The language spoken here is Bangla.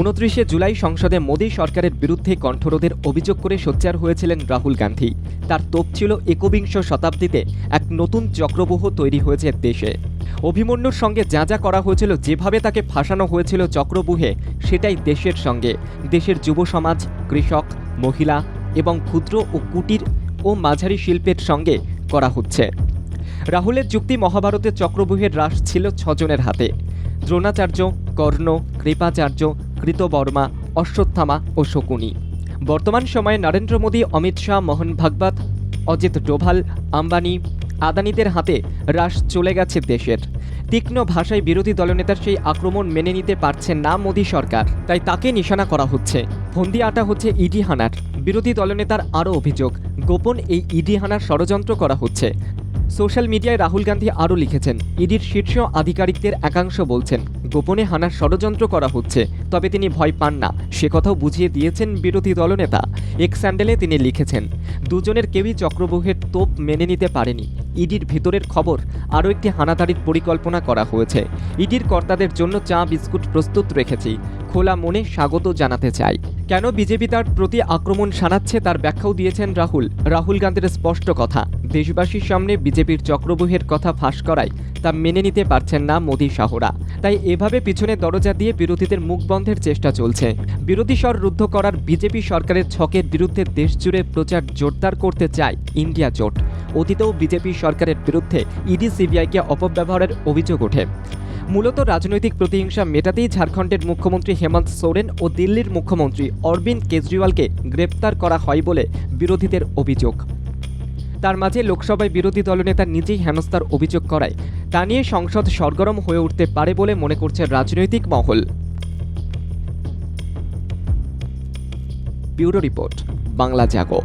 উনত্রিশে জুলাই সংসদে মোদী সরকারের বিরুদ্ধে কণ্ঠরোধের অভিযোগ করে সোচ্চার হয়েছিলেন রাহুল গান্ধী। তার তোপ ছিল একবিংশ শতাব্দীতে এক নতুন চক্রবহ তৈরি হয়েছে দেশে। অভিমন্যুর সঙ্গে যা যা করা হয়েছিল, যেভাবে তাকে ফাঁসানো হয়েছিল চক্রবুহে, সেটাই দেশের সঙ্গে। দেশের যুব সমাজ, কৃষক, মহিলা এবং ক্ষুদ্র ও কুটির ও মাঝারি শিল্পের সঙ্গে করা হচ্ছে। রাহুলের যুক্তি মহাভারতের চক্রবুহের রাস ছিল ছজনের হাতে। দ্রোণাচার্য, কর্ণ, কৃপাচার্য কৃতবর্মা অশ্বত্থামা ও শকুনি। বর্তমান সময়ে নরেন্দ্র মোদী, অমিত শাহ, মোহন ভাগবত, অজিত ডোভাল, আম্বানি, আদানিদের হাতে রাস চলে গেছে দেশের। তীক্ষ্ণ ভাষায় বিরোধী দলনেতার সেই আক্রমণ মেনে নিতে পারছে না মোদী সরকার। তাই তাকে নিশানা করা হচ্ছে। ফন্দি আটা হচ্ছে ইডি হানার। বিরোধী দলনেতার আরও অভিযোগ, গোপন এই ইডি হানার ষড়যন্ত্র করা হচ্ছে। সোশ্যাল মিডিয়ায় রাহুল গান্ধী আরও লিখেছেন, ইডির শীর্ষ আধিকারিকদের একাংশ বলছেন, গোপনে হানার ষড়যন্ত্র করা হচ্ছে। তবে তিনি ভয় পান না। সে কথাও বুঝিয়ে দিয়েছেন বিরোধী দলনেতা। এক স্যান্ডেলে তিনি লিখেছেন, দুজনের কেউই চক্রবুহের তোপ মেনে নিতে পারেনি। ইডির ভেতরের খবর, আরও একটি হানাদারির পরিকল্পনা করা হয়েছে। ইডির কর্তাদের জন্য চা, বিস্কুট প্রস্তুত রেখেছি। খোলা মনে স্বাগত জানাতে চাই। কেন বিজেপি তার প্রতি আক্রমণ শানাচ্ছে তার ব্যাখ্যাও দিয়েছেন রাহুল। রাহুল গান্ধীর স্পষ্ট কথা দেশবাসীর সামনে বিজেপির চক্রবুহের কথা ফাঁস করায় তা মেনে নিতে পারছেন না মোদী শাহরা তাই এভাবে পিছনে দরজা দিয়ে বিরোধীদের মুখ বন্ধের চেষ্টা চলছে। বিরোধী স্বর রুদ্ধ করার বিজেপি সরকারের ছকের বিরুদ্ধে দেশজুড়ে প্রচার জোরদার করতে চায় ইন্ডিয়া জোট। অতীতেও বিজেপি সরকারের বিরুদ্ধে ইডি সিবিআইকে অপব্যবহারের অভিযোগ ওঠে। মূলত রাজনৈতিক প্রতিহিংসা মেটাতেই ঝাড়খণ্ডের মুখ্যমন্ত্রী হেমন্ত সোরেন ও দিল্লির মুখ্যমন্ত্রী অরবিন্দ কেজরিওয়ালকে গ্রেপ্তার করা হয় বলে বিরোধীদের অভিযোগ। তার মাঝে লোকসভায় বিরোধী দলনেতা নিজেই হেনস্থার অভিযোগ করায়। তা নিয়ে সংসদ সরগরম হয়ে উঠতে পারে বলে মনে করছে রাজনৈতিক মহল। Bureau report, Bangla Jago.